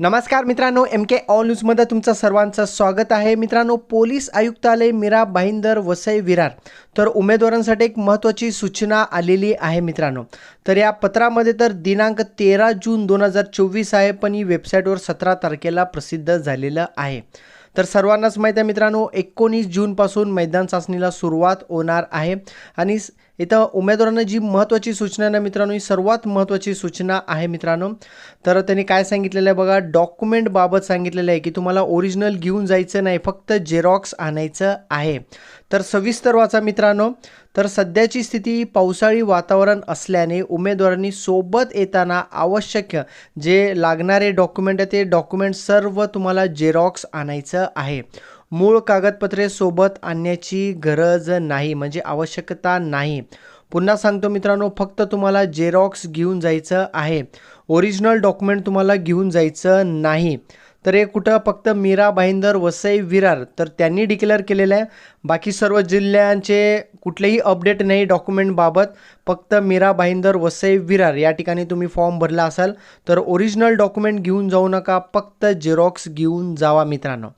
नमस्कार मित्रांनो एम के ऑल न्यूजमध्ये तुमचं सर्वांचं स्वागत आहे. मित्रांनो पोलीस आयुक्तालय मीरा भाईंदर वसई विरार. तर उमेदवारांसाठी एक महत्त्वाची सूचना आलेली आहे मित्रांनो. तर या पत्रामध्ये तर दिनांक तेरा जून दोन हजार चोवीस आहे पण ही वेबसाईटवर सतरा तारखेला प्रसिद्ध झालेलं आहे. तर सर्वांनाच माहीत आहे मित्रांनो एकोणीस जूनपासून मैदान चाचणीला सुरुवात होणार आहे. आणि इथं उमेदवारांना जी महत्त्वाची सूचना आहे ना मित्रांनो ही सर्वात महत्त्वाची सूचना आहे मित्रांनो. तर त्यांनी काय सांगितलेलं आहे बघा डॉक्युमेंटबाबत सांगितलेलं आहे की तुम्हाला ओरिजिनल घेऊन जायचं नाही फक्त जेरॉक्स आणायचं आहे. तर सविस्तर वाचा मित्रांनो. तर सध्याची स्थिती पावसाळी वातावरण असल्याने उमेदवारांनी सोबत येताना आवश्यक जे लागणारे डॉक्युमेंट आहे ते डॉक्युमेंट सर्व तुम्हाला जेरॉक्स आणायचं आहे. मूळ कागदपत्रे सोबत आणण्याची गरज नाही म्हणजे आवश्यकता नाही. पुन्हा सांगतो मित्रांनो फक्त तुम्हाला जेरॉक्स घेऊन जायचं आहे. ओरिजिनल डॉक्युमेंट तुम्हाला घेऊन जायचं नाही. तर हे कुठं? फक्त मीरा भाईंदर वसई विरार. तर त्यांनी डिक्लेअर केलेलं आहे. बाकी सर्व जिल्ह्यांचे कुठलेही अपडेट नाही डॉक्युमेंटबाबत फक्त मीरा भाईंदर वसई विरार या ठिकाणी तुम्ही फॉर्म भरला असाल. तर ओरिजिनल डॉक्युमेंट घेऊन जाऊ नका. फक्त जेरॉक्स घेऊन जावा मित्रांनो.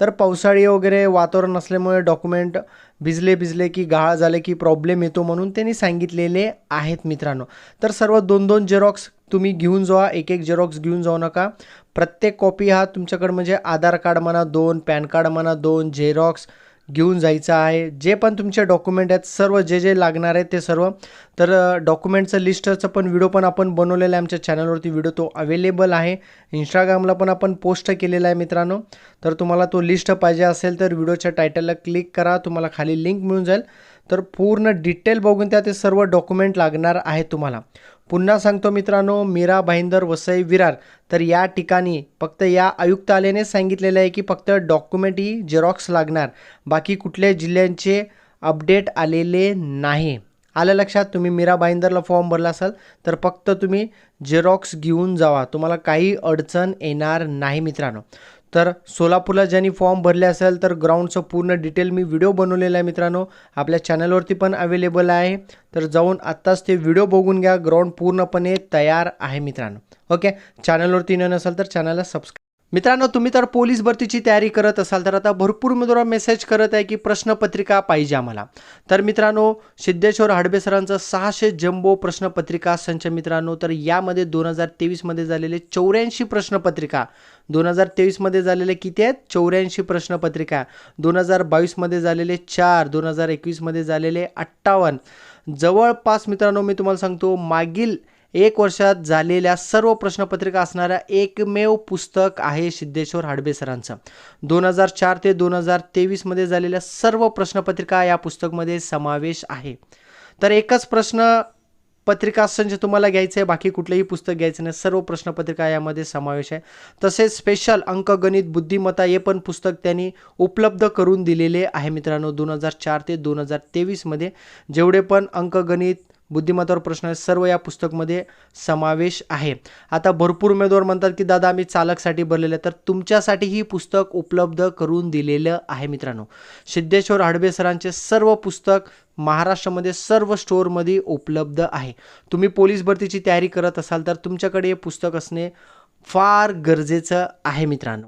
तर पावसाळी वगैरे वातावरण असल्यामुळे डॉक्युमेंट भिजले भिजले की गाळ झाले की प्रॉब्लेम येतो म्हणून त्यांनी सांगितलेले आहेत मित्रांनो. तर सर्व दोन दोन जेरॉक्स तुम्ही घेऊन जावा एक एक जेरॉक्स घेऊन जाऊ नका. प्रत्येक कॉपी हा तुमच्याकडे म्हणजे आधार कार्ड म्हणा दोन पॅन कार्ड म्हणा दोन जेरॉक्स घेऊन जायचं आहे. जे पण तुमचे डॉक्युमेंट आहेत सर्व जे जे लागणार आहेत ते सर्व. तर डॉक्युमेंटचं लिस्टचं पण व्हिडिओ पण आपण बनवलेला आहे आमच्या चॅनलवरती व्हिडिओ तो अवेलेबल आहे. इंस्टाग्रामला पण आपण पोस्ट केलेला आहे मित्रांनो. तर तुम्हाला तो लिस्ट पाहिजे असेल तर व्हिडिओच्या टायटलला क्लिक करा. तुम्हाला खाली लिंक मिळून जाईल. तर पूर्ण डिटेल बघून त्या ते सर्व डॉक्युमेंट लागणार आहे तुम्हाला. पुन्हा सांगतो मित्रांनो मीरा भाईंदर वसई विरार. तर या ठिकाणी फक्त या आयुक्तालयाने सांगितलेलं आहे की फक्त डॉक्युमेंट ही झेरॉक्स लागणार. बाकी कुठल्याही जिल्ह्यांचे अपडेट आलेले नाही. आलं लक्षात? तुम्ही मीरा भाईंदरला फॉर्म भरला असाल तर फक्त तुम्ही झेरॉक्स घेऊन जावा. तुम्हाला काही अडचण येणार नाही मित्रांनो. तर सोलापूरला ज्यांनी फॉर्म भरले असेल तर ग्राउंडचं पूर्ण डिटेल मी व्हिडिओ बनवलेला आहे मित्रांनो. आपल्या चॅनलवरती पण अवेलेबल आहे. तर जाऊन आत्ताच ते व्हिडिओ बघून घ्या. ग्राउंड पूर्णपणे तयार आहे मित्रांनो. ओके? चॅनलवरती न नसेल तर चॅनलला सबस्क्राईब मित्रांनो तुम्ही तर पोलीस भरतीची तयारी करत असाल तर आता भरपूर उमेदवार मेसेज करत आहे की प्रश्नपत्रिका पाहिजे आम्हाला. तर मित्रांनो सिद्धेश्वर हाडबे सरांचं सहाशे जम्बो प्रश्नपत्रिका संच मित्रांनो तर यामध्ये दोन हजार तेवीसमध्ये झालेले चौऱ्याऐंशी प्रश्नपत्रिका दोन हजार तेवीसमध्ये झालेले किती आहेत? चौऱ्याऐंशी प्रश्नपत्रिका दोन हजार बावीसमध्ये झालेले चार दोन हजार एकवीसमध्ये झालेले अठ्ठावन्न. जवळपास मित्रांनो मी तुम्हाला सांगतो मागील एक वर्षात झालेल्या सर्व प्रश्नपत्रिका असणाऱ्या एकमेव पुस्तक आहे सिद्धेश्वर हाडबे सरांचं. दोन हजार चार ते दोन हजार तेवीसमध्ये झालेल्या सर्व प्रश्नपत्रिका या पुस्तकमध्ये समावेश आहे. तर एकच प्रश्न पत्रिका संच तुम्हाला घ्यायचं आहे बाकी कुठलंही पुस्तक घ्यायचं नाही सर्व प्रश्नपत्रिका यामध्ये समावेश आहे. तसेच स्पेशल अंकगणित बुद्धिमत्ता हे पण पुस्तक त्यांनी उपलब्ध करून दिलेले आहे मित्रांनो दोन हजार चार ते दोन हजार तेवीसमध्ये जेवढे पण अंकगणित बुद्धिमत्तावर प्रश्न सर्व या पुस्तकमध्ये समावेश आहे. आता भरपूर उमेदवार म्हणतात की दादा आम्ही चालकसाठी भरलेलं तर तुमच्यासाठी ही पुस्तक उपलब्ध करून दिलेलं आहे मित्रांनो. सिद्धेश्वर हडबे सरांचे सर्व पुस्तक महाराष्ट्रामध्ये सर्व स्टोअरमध्ये उपलब्ध आहे. तुम्ही पोलीस भरतीची तयारी करत असाल तर तुमच्याकडे हे पुस्तक असणे फार गरजेचं आहे मित्रांनो.